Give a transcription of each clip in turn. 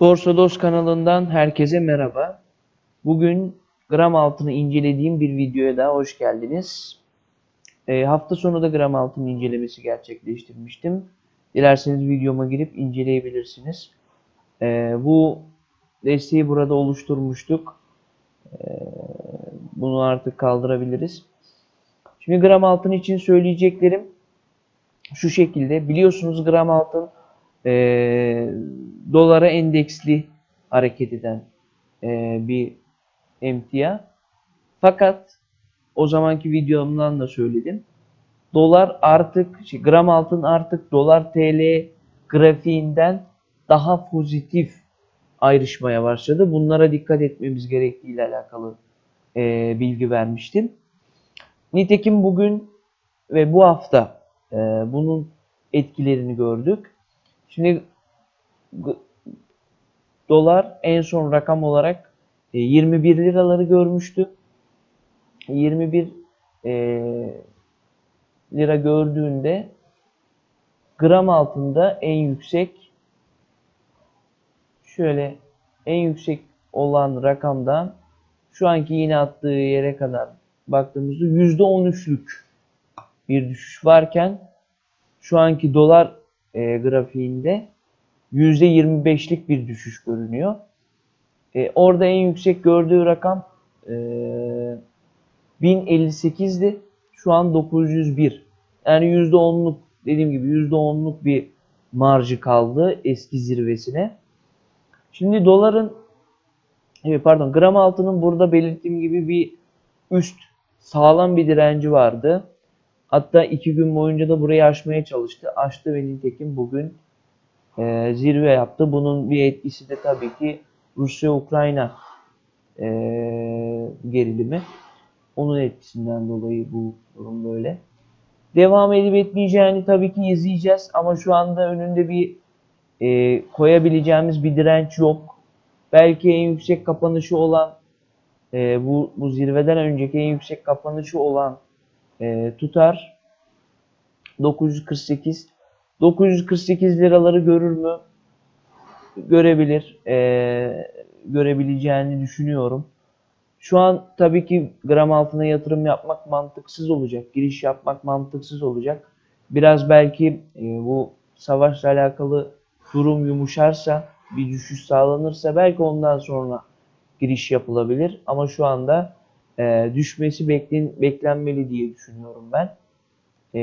Borsa Dost kanalından herkese merhaba. Bugün gram altını incelediğim bir videoya daha hoş geldiniz. E, hafta sonu da gram altın incelemesi gerçekleştirmiştim. Dilerseniz videoma girip inceleyebilirsiniz. E, bu desteği burada oluşturmuştuk. E, bunu artık kaldırabiliriz. Şimdi gram altın için söyleyeceklerim şu şekilde. Biliyorsunuz gram altın e, dolara endeksli hareket eden e, bir emtia. Fakat o zamanki videomdan da söyledim. Dolar artık, şey, gram altın artık dolar TL grafiğinden daha pozitif ayrışmaya başladı. Bunlara dikkat etmemiz gerektiğiyle alakalı e, bilgi vermiştim. Nitekim bugün ve bu hafta e, bunun etkilerini gördük. Şimdi dolar en son rakam olarak e, 21 liraları görmüştü. 21 e, lira gördüğünde gram altında en yüksek şöyle en yüksek olan rakamdan şu anki yine attığı yere kadar baktığımızda %13'lük bir düşüş varken şu anki dolar e, grafiğinde %25'lik bir düşüş görünüyor. E, orada en yüksek gördüğü rakam e, 1058'di. Şu an 901. Yani %10'luk dediğim gibi %10'luk bir marjı kaldı eski zirvesine. Şimdi doların e, pardon gram altının burada belirttiğim gibi bir üst sağlam bir direnci vardı. Hatta iki gün boyunca da burayı aşmaya çalıştı. Aştı ve nitekim bugün e, zirve yaptı. Bunun bir etkisi de tabii ki Rusya-Ukrayna e, gerilimi. Onun etkisinden dolayı bu durum böyle. Devam edip etmeyeceğini tabii ki izleyeceğiz ama şu anda önünde bir e, koyabileceğimiz bir direnç yok. Belki en yüksek kapanışı olan e, bu, bu zirveden önceki en yüksek kapanışı olan e, tutar 948 948 liraları görür mü? Görebilir. E, görebileceğini düşünüyorum. Şu an tabii ki gram altına yatırım yapmak mantıksız olacak. Giriş yapmak mantıksız olacak. Biraz belki e, bu savaşla alakalı durum yumuşarsa, bir düşüş sağlanırsa belki ondan sonra giriş yapılabilir. Ama şu anda e, düşmesi beklen, beklenmeli diye düşünüyorum ben. E,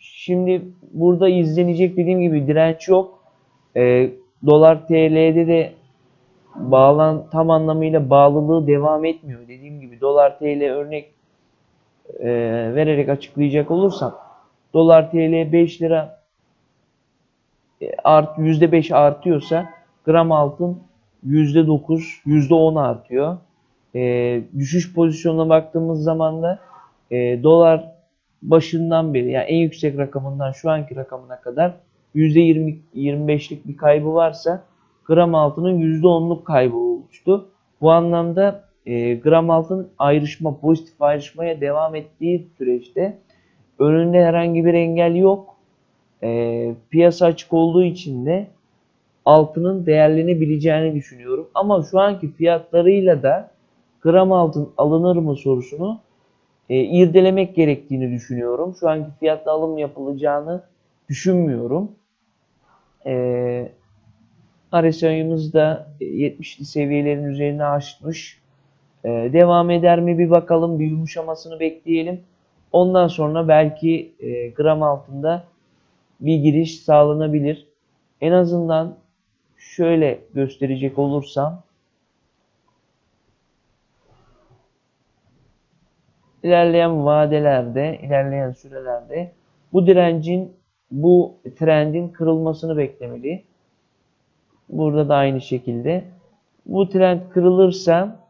şimdi burada izlenecek dediğim gibi direnç yok. E, dolar TL'de de bağlan tam anlamıyla bağlılığı devam etmiyor. Dediğim gibi dolar TL örnek e, vererek açıklayacak olursam dolar TL 5 lira e, art %5 artıyorsa gram altın %9, %10 artıyor. E, düşüş pozisyonuna baktığımız zaman da e, dolar başından beri yani en yüksek rakamından şu anki rakamına kadar %20 25'lik bir kaybı varsa gram altının %10'luk kaybı oluştu. Bu anlamda e, gram altın ayrışma, pozitif ayrışmaya devam ettiği süreçte önünde herhangi bir engel yok. E, piyasa açık olduğu için de altının değerlenebileceğini düşünüyorum. Ama şu anki fiyatlarıyla da gram altın alınır mı sorusunu e, irdelemek gerektiğini düşünüyorum. Şu anki fiyatla alım yapılacağını düşünmüyorum. E, RSI'miz da 70'li seviyelerin üzerine aşmış. E, devam eder mi bir bakalım, bir yumuşamasını bekleyelim. Ondan sonra belki e, gram altında bir giriş sağlanabilir. En azından şöyle gösterecek olursam ilerleyen vadelerde, ilerleyen sürelerde bu direncin, bu trendin kırılmasını beklemeli. Burada da aynı şekilde. Bu trend kırılırsa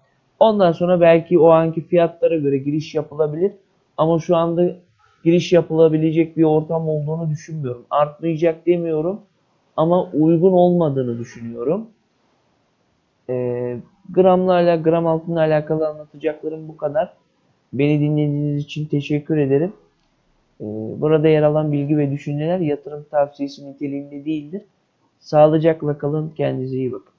ondan sonra belki o anki fiyatlara göre giriş yapılabilir. Ama şu anda giriş yapılabilecek bir ortam olduğunu düşünmüyorum. Artmayacak demiyorum ama uygun olmadığını düşünüyorum. Ee, gramlarla, gram altınla alakalı anlatacaklarım bu kadar. Beni dinlediğiniz için teşekkür ederim. Ee, burada yer alan bilgi ve düşünceler yatırım tavsiyesi niteliğinde değildir. Sağlıcakla kalın. Kendinize iyi bakın.